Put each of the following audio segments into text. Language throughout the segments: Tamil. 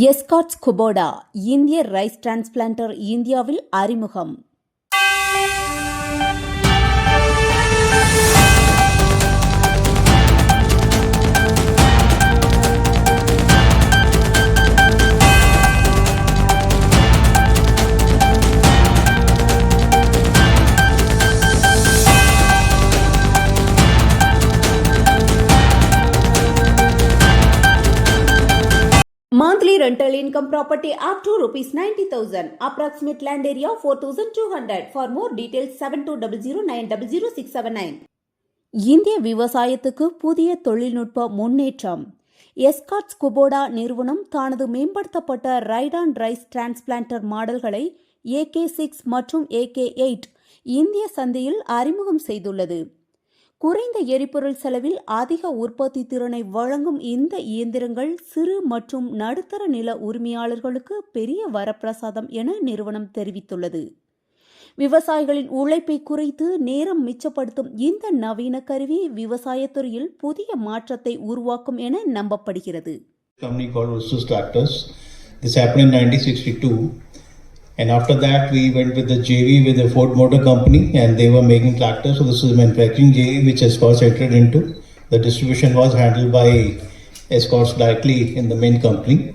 எஸ்காட்ஸ் குபோடா இந்திய ரைஸ் டிரான்ஸ்பிளான்டர் இந்தியாவில் அறிமுகம். Rental income property up to rupees 90,000. Approximate land area 4,200. For more details 7200900679. இந்திய விவசாயத்துக்கு புதிய தொழில்நுட்ப முன்னேற்றம் எஸ்காட்ஸ் குபோடா நிறுவனம் தனது மேம்படுத்தப்பட்ட ரைட் ஆன் ரைஸ் டிரான்ஸ்பிளான்டர் மாடல்களை ஏகே சிக்ஸ் மற்றும் ஏகே எயிட் இந்திய சந்தையில் அறிமுகம் செய்துள்ளது குறைந்த எரிபொருள் செலவில் அதிக உற்பத்தி திறனை வழங்கும் இந்த இயந்திரங்கள் சிறு மற்றும் நடுத்தர நில உரிமையாளர்களுக்கு பெரிய வரப்பிரசாதம் என நிறுவனம் தெரிவித்துள்ளது. விவசாயிகளின் உழைப்பை குறைத்து நேரம் மிச்சப்படுத்தும் இந்த நவீன கருவி விவசாயத்துறையில் புதிய மாற்றத்தை உருவாக்கும் என நம்பப்படுகிறது. And after that, we went with the JV with the Ford Motor Company, and they were making tractors. So this is manufacturing JV which Escorts entered into. The distribution was handled by Escorts directly in the main company.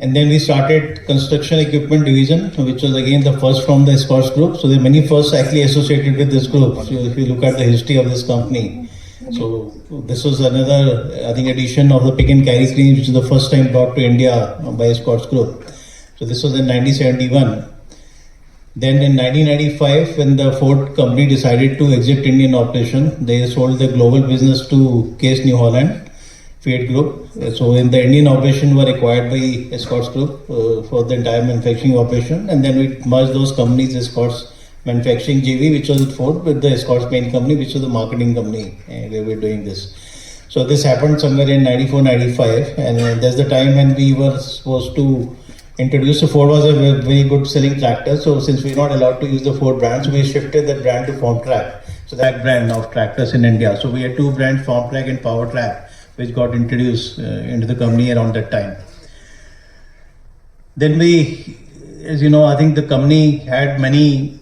And then we started construction equipment division, which was again the first from the Escorts group. So there are many firsts actually associated with this group. So if you look at the history of this company, so this was another, I think, addition of the pick and carry screen, which is the first time brought to India by Escorts Group. So this was in 1971. Then in 1995, when the Ford company decided to exit Indian operation, they sold the global business to Case New Holland, Fiat Group. So in the Indian operation were acquired by Escorts Group uh, for the entire manufacturing operation, and then we merged those companies, Escorts Manufacturing JV, which was Ford, with the Escorts main company, which was the marketing company, and we were doing this. So this happened somewhere in 94, 95, and uh, that's the time when we were supposed to introduce the Ford was a very good selling tractor. So since we're not allowed to use the Ford brand, we shifted that brand to Formtrack. So that brand of tractors in India. So we had two brands, Formtrack and PowerTrack, which got introduced uh, into the company around that time. Then we, as you know, I think the company had many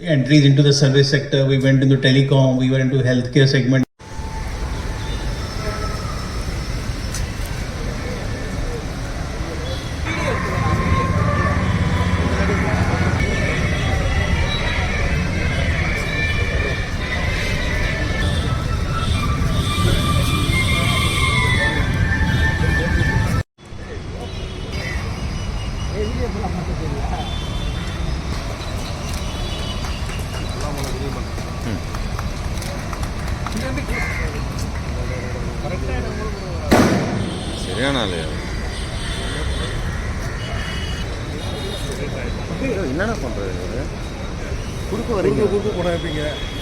entries into the service sector. We went into telecom, we were into healthcare segment. ஆளு என்னென்ன பண்றது? இவரு குறுக்க வரீங்க. குறுக்க போன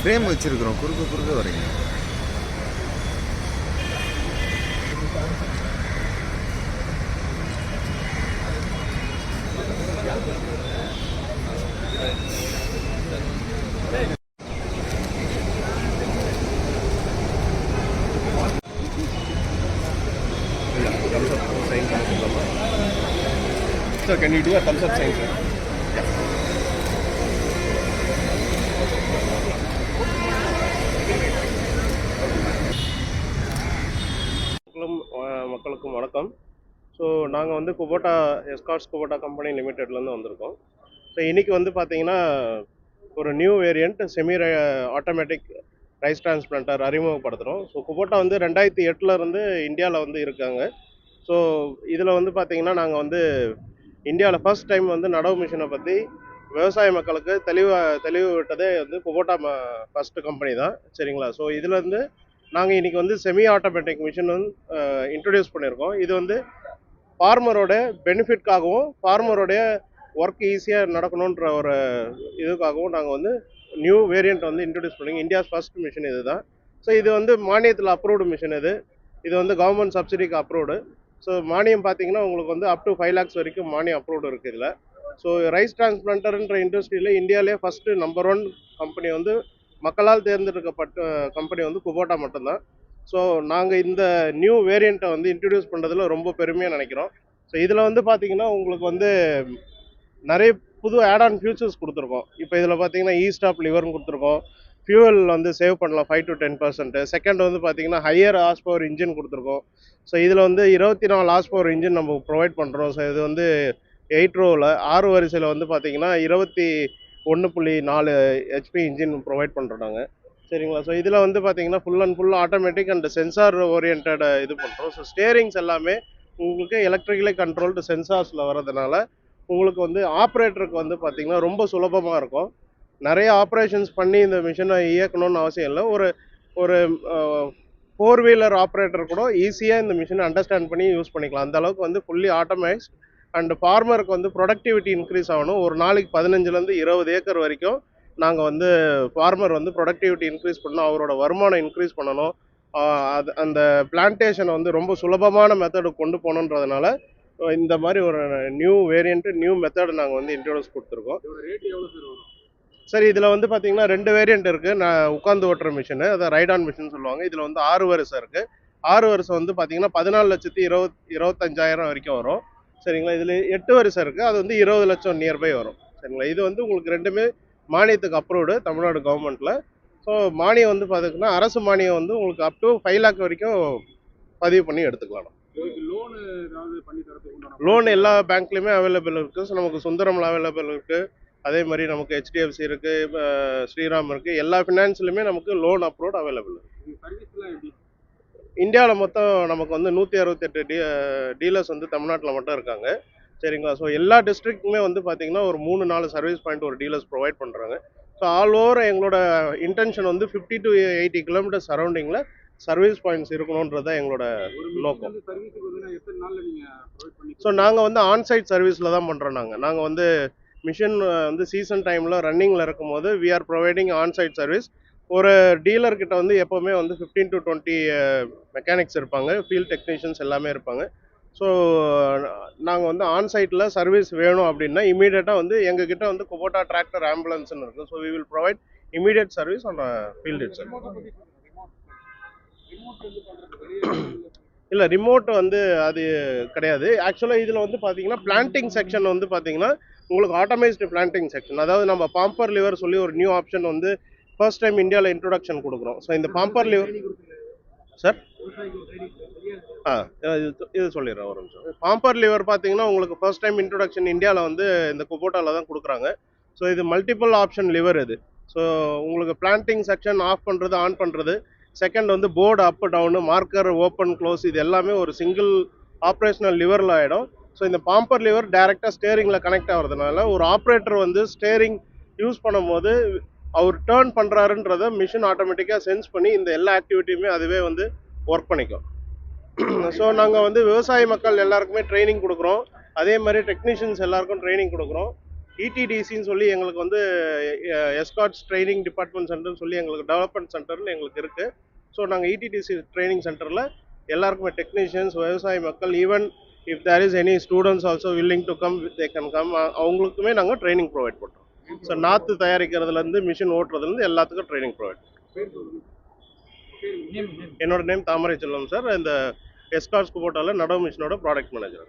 ஃப்ரேம் வச்சிருக்கிறோம். குறுக்க குறுக்க வரீங்க. Sir, can you do a thumbs up sign, sir? மக்களுக்கும் வணக்கம். ஸோ நாங்கள் வந்து குபோட்டா எஸ்காட்ஸ் குபோட்டா கம்பெனி லிமிட்டெட்லேருந்து வந்திருக்கோம். ஸோ இன்றைக்கி வந்து பார்த்தீங்கன்னா ஒரு new variant semi automatic rice transplanter அறிமுகப்படுத்துகிறோம் ஸோ குபோட்டா வந்து ரெண்டாயிரத்தி எட்டில் இருந்து இந்தியாவில் வந்து இருக்காங்க. ஸோ இதில் வந்து பார்த்தீங்கன்னா நாங்கள் வந்து இந்தியாவில் ஃபர்ஸ்ட் டைம் வந்து நடவு மிஷினை பற்றி விவசாய மக்களுக்கு தெளிவாக தெளிவு விட்டதே வந்து குபோட்டா ஃபஸ்ட்டு கம்பெனி தான். சரிங்களா? ஸோ இதுலேருந்து நாங்கள் இன்றைக்கி வந்து செமி ஆட்டோமேட்டிக் மிஷின் வந்து இன்ட்ரடியூஸ் பண்ணியிருக்கோம். இது வந்து ஃபார்மரோட பெனிஃபிட்காகவும் ஃபார்மரோடைய ஒர்க் ஈஸியாக நடக்கணுன்ற ஒரு இதுக்காகவும் நாங்கள் வந்து நியூ வேரியண்ட் வந்து இன்ட்ரடியூஸ் பண்ணிங்க இந்தியாஸ் ஃபர்ஸ்ட் மிஷின் இது தான் ஸோ இது வந்து மானியத்தில் அப்ரூவ்டு மிஷின் இது. இது வந்து கவர்மெண்ட் சப்சிடிக்கு அப்ரூவ்டு ஸோ மானியம் பார்த்தீங்கன்னா உங்களுக்கு வந்து அப் டு ஃபைவ் லேக்ஸ் வரைக்கும் மானியம் அப்ரூவ்டு இருக்குது இதில். ஸோ ரைஸ் டிரான்ஸ்பிளான்டர்ன்ற இண்டஸ்ட்ரியில் இந்தியாவிலே ஃபஸ்ட்டு நம்பர் ஒன் கம்பெனி வந்து மக்களால் தேர்ந்தெடுக்கப்பட்ட கம்பெனி வந்து குபோட்டா மட்டும்தான். ஸோ நாங்கள் இந்த நியூ வேரியண்ட்டை வந்து இன்ட்ரடியூஸ் பண்ணுறதுல ரொம்ப பெருமையாக நினைக்கிறோம். ஸோ இதில் வந்து பார்த்தீங்கன்னா உங்களுக்கு வந்து நிறைய புது ஆட் ஆன் ஃபியூச்சர்ஸ் கொடுத்துருக்கோம். இப்போ இதில் பார்த்தீங்கன்னா ஈஸ்டாப் ஸ்டாப் லிவர்னு கொடுத்துருக்கோம். ஃபியூவல் வந்து சேவ் பண்ணலாம் five to ten percent second வந்து பார்த்தீங்கன்னா ஹையர் ஹார்ஸ் பவர் இன்ஜின் கொடுத்துருக்கோம். ஸோ இதில் வந்து இருபத்தி நாலு ஹார்ஸ் பவர் இன்ஜின் நம்ம ப்ரொவைட் பண்ணுறோம் ஸோ இது வந்து எயிட் ரோவில் ஆறு வரிசையில் வந்து பார்த்தீங்கன்னா இருபத்தி ஒன்று புள்ளி நாலு ஹெச்பி இன்ஜின் ப்ரொவைட் பண்ணுறோம் நாங்கள் சரிங்களா? ஸோ இதில் வந்து பார்த்தீங்கன்னா full and full automatic and sensor oriented இது பண்ணுறோம் ஸோ ஸ்டேரிங்ஸ் எல்லாமே உங்களுக்கு எலக்ட்ரிக்கலி கண்ட்ரோல்டு சென்சார்ஸில் வர்றதுனால உங்களுக்கு வந்து ஆப்ரேட்டருக்கு வந்து பார்த்திங்கன்னா ரொம்ப சுலபமாக இருக்கும். நிறைய ஆப்ரேஷன்ஸ் பண்ணி இந்த மிஷினை இயக்கணும்னு அவசியம் இல்லை. ஒரு ஒரு ஃபோர் வீலர் ஆப்ரேட்டர் கூட ஈஸியாக இந்த மிஷினை அண்டர்ஸ்டாண்ட் பண்ணி யூஸ் பண்ணிக்கலாம். அந்த அளவுக்கு வந்து ஃபுல்லி ஆட்டோமைஸ்ட் அண்ட் ஃபார்மருக்கு வந்து ப்ரொடக்டிவிட்டி இன்க்ரீஸ் ஆகணும். ஒரு நாளைக்கு பதினஞ்சுலேருந்து இருபது ஏக்கர் வரைக்கும் நாங்கள் வந்து ஃபார்மர் வந்து ப்ரொடக்டிவிட்டி இன்க்ரீஸ் பண்ணணும். அவரோட வருமானம் இன்க்ரீஸ் பண்ணணும். அது அந்த பிளான்டேஷனை வந்து ரொம்ப சுலபமான மெத்தடு கொண்டு போகணுன்றதுனால இந்த மாதிரி ஒரு நியூ வேரியண்ட்டு நியூ மெத்தடு நாங்கள் வந்து இன்ட்ரோடியூஸ் கொடுத்துருக்கோம். ரேட் சார் இதில் வந்து பார்த்தீங்கன்னா ரெண்டு வேரியண்ட் இருக்குது நான் உட்காந்து ஓட்டுற மிஷினு அதை ரைட் ஆன் மிஷின் சொல்லுவாங்க. இதில் வந்து ஆறு வருஷம் இருக்குது ஆறு வருஷம் வந்து பார்த்தீங்கன்னா பதினாலு லட்சத்தி இருபத் இருபத்தஞ்சாயிரம் வரைக்கும் வரும். சரிங்களா? இதில் எட்டு வருஷம் இருக்குது அது வந்து இருபது லட்சம் நியர்பை வரும். சரிங்களா? இது வந்து உங்களுக்கு ரெண்டுமே மானியத்துக்கு அப்ரூவ்டு தமிழ்நாடு கவர்மெண்ட்டில் ஸோ மானியம் வந்து பார்த்தீங்கன்னா அரசு மானியம் வந்து உங்களுக்கு அப் டு ஃபைவ் லேக் வரைக்கும் பதிவு பண்ணி எடுத்துக்கலாம். லோன் எல்லா பேங்க்லேயுமே அவைலபிள் இருக்குது ஸோ நமக்கு சுந்தரம்ல அவைலபிள் இருக்குது அதே மாதிரி நமக்கு ஹெச்டிஎஃப்சி இருக்குது ஸ்ரீராம் இருக்குது எல்லா ஃபினான்ஸ்லையுமே நமக்கு லோன் அப்ரூவ்ட் அவைலபிள் இந்தியாவில் மொத்தம் நமக்கு வந்து நூற்றி அறுபத்தெட்டு டீ டீலர்ஸ் வந்து தமிழ்நாட்டில் மட்டும் இருக்காங்க. சரிங்களா? ஸோ எல்லா டிஸ்ட்ரிக்ட்டுமே வந்து பார்த்தீங்கன்னா ஒரு மூணு நாலு சர்வீஸ் பாயிண்ட் ஒரு டீலர்ஸ் ப்ரொவைட் பண்ணுறாங்க ஸோ ஆல் ஓவர் எங்களோட இன்டென்ஷன் வந்து ஃபிஃப்டி டு எயிட்டி கிலோமீட்டர் சரௌண்டிங்கில் சர்வீஸ் பாயிண்ட்ஸ் இருக்கணுன்றது தான் எங்களோட நோக்கம். ஸோ நாங்கள் வந்து ஆன்சைட் சர்வீஸில் தான் பண்ணுறோம் நாங்கள் நாங்கள் வந்து மிஷின் வந்து சீசன் டைமில் ரன்னிங்கில் இருக்கும்போது we are providing onsite service ஒரு டீலர்கிட்ட வந்து எப்போவுமே வந்து ஃபிஃப்டீன் டு டுவெண்ட்டி மெக்கானிக்ஸ் இருப்பாங்க ஃபீல்ட் டெக்னீஷியன்ஸ் எல்லாமே இருப்பாங்க. ஸோ நாங்கள் வந்து ஆன்சைட்டில் சர்வீஸ் வேணும் அப்படின்னா இமீடியட்டாக வந்து எங்கள் கிட்ட வந்து குபோட்டா டிராக்டர் ஆம்புலன்ஸ்னு இருக்குது so we will provide immediate service on field it இல்லை ரிமோட் வந்து அது கிடையாது. ஆக்சுவலாக இதில் வந்து பார்த்தீங்கன்னா பிளான்டிங் செக்ஷன் வந்து பார்த்தீங்கன்னா உங்களுக்கு ஆட்டோமைஸ்டு பிளான்டிங் செக்ஷன் அதாவது நம்ம பாம்பர் லிவர் சொல்லி ஒரு நியூ ஆப்ஷன் வந்து ஃபர்ஸ்ட் டைம் இந்தியாவில் இன்ட்ரோடக்ஷன் கொடுக்குறோம். ஸோ இந்த பாம்பர் லிவர் சார் ஆ இது இது சொல்லிடுறேன் ஒரு நிமிஷம். பாம்பர் லிவர் பார்த்தீங்கன்னா உங்களுக்கு ஃபர்ஸ்ட் டைம் இன்ட்ரோடக்ஷன் இந்தியாவில் வந்து இந்த குபோட்டாவில் தான் கொடுக்குறாங்க. ஸோ இது மல்டிபிள் ஆப்ஷன் லிவர் இது. ஸோ உங்களுக்கு பிளான்டிங் செக்ஷன் ஆஃப் பண்ணுறது ஆன் பண்ணுறது செகண்ட் வந்து board up down marker open close இது எல்லாமே ஒரு சிங்கிள் ஆப்ரேஷனல் லிவரில் ஆகிடும் ஸோ இந்த பாம்பர் லிவர் டைரெக்டாக ஸ்டேரிங்கில் கனெக்ட் ஆகிறதுனால ஒரு ஆப்ரேட்டர் வந்து ஸ்டேரிங் யூஸ் பண்ணும்போது அவர் டேர்ன் பண்ணுறாருன்றத மிஷின் ஆட்டோமேட்டிக்காக சென்ஸ் பண்ணி இந்த எல்லா ஆக்டிவிட்டியுமே அதுவே வந்து ஒர்க் பண்ணிக்கும். ஸோ நாங்கள் வந்து விவசாய மக்கள் எல்லாருக்குமே ட்ரைனிங் கொடுக்குறோம். அதே மாதிரி டெக்னீஷியன்ஸ் எல்லாருக்கும் ட்ரைனிங் கொடுக்குறோம். இடிடிசின்னு சொல்லி எங்களுக்கு வந்து எஸ்காட்ஸ் ட்ரைனிங் டிபார்ட்மெண்ட் சென்டர்னு சொல்லி எங்களுக்கு டெவலப்மெண்ட் சென்டர்னு எங்களுக்கு இருக்குது ஸோ நாங்கள் இடிடிசி ட்ரைனிங் சென்டரில் எல்லாருக்குமே டெக்னீஷியன்ஸ் விவசாய மக்கள் even if there is any students also willing to come they can come அவங்களுக்குமே நாங்கள் ட்ரைனிங் ப்ரொவைட் பண்ணுறோம் ஸோ நாற்று தயாரிக்கிறதுலேருந்து மிஷின் ஓட்டுறதுலேருந்து எல்லாத்துக்கும் ட்ரைனிங் ப்ரொவைட் என்னோட நேம் தாமரை செல்வம் சார் இந்த எஸ்கார்ஸ் குபோட்டாவில் நடவு மிஷினோட ப்ராடக்ட் மேனேஜர்